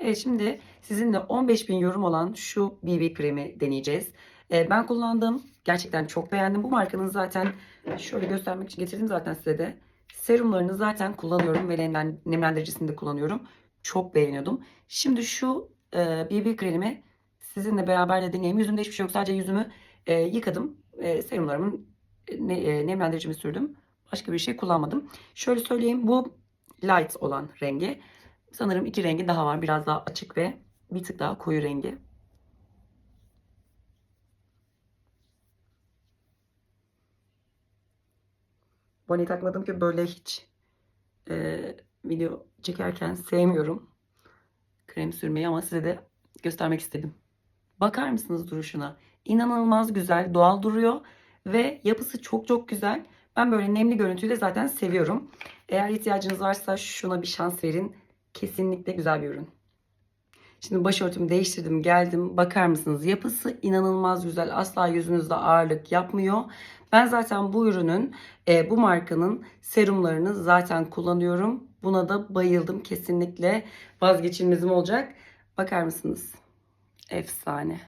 Evet şimdi sizinle 15.000 yorum olan şu BB kremi deneyeceğiz. Ee, ben kullandım. Gerçekten çok beğendim. Bu markanın zaten şöyle göstermek için getirdim zaten size de. Serumlarını zaten kullanıyorum ve nemlen- nemlendiricisini de kullanıyorum. Çok beğeniyordum. Şimdi şu e, BB kremi sizinle beraber de deneyeyim. Yüzümde hiçbir şey yok. Sadece yüzümü e, yıkadım. E, serumlarımın e, ne, e, nemlendiricimi sürdüm. Başka bir şey kullanmadım. Şöyle söyleyeyim. Bu light olan rengi. Sanırım iki rengi daha var. Biraz daha açık ve bir tık daha koyu rengi. Boni takmadım ki böyle hiç e, video çekerken sevmiyorum krem sürmeyi ama size de göstermek istedim. Bakar mısınız duruşuna? İnanılmaz güzel, doğal duruyor ve yapısı çok çok güzel. Ben böyle nemli görüntüyü de zaten seviyorum. Eğer ihtiyacınız varsa şuna bir şans verin. Kesinlikle güzel bir ürün. Şimdi başörtümü değiştirdim, geldim. Bakar mısınız? Yapısı inanılmaz güzel. Asla yüzünüzde ağırlık yapmıyor. Ben zaten bu ürünün, e, bu markanın serumlarını zaten kullanıyorum. Buna da bayıldım. Kesinlikle vazgeçilmezim olacak. Bakar mısınız? Efsane.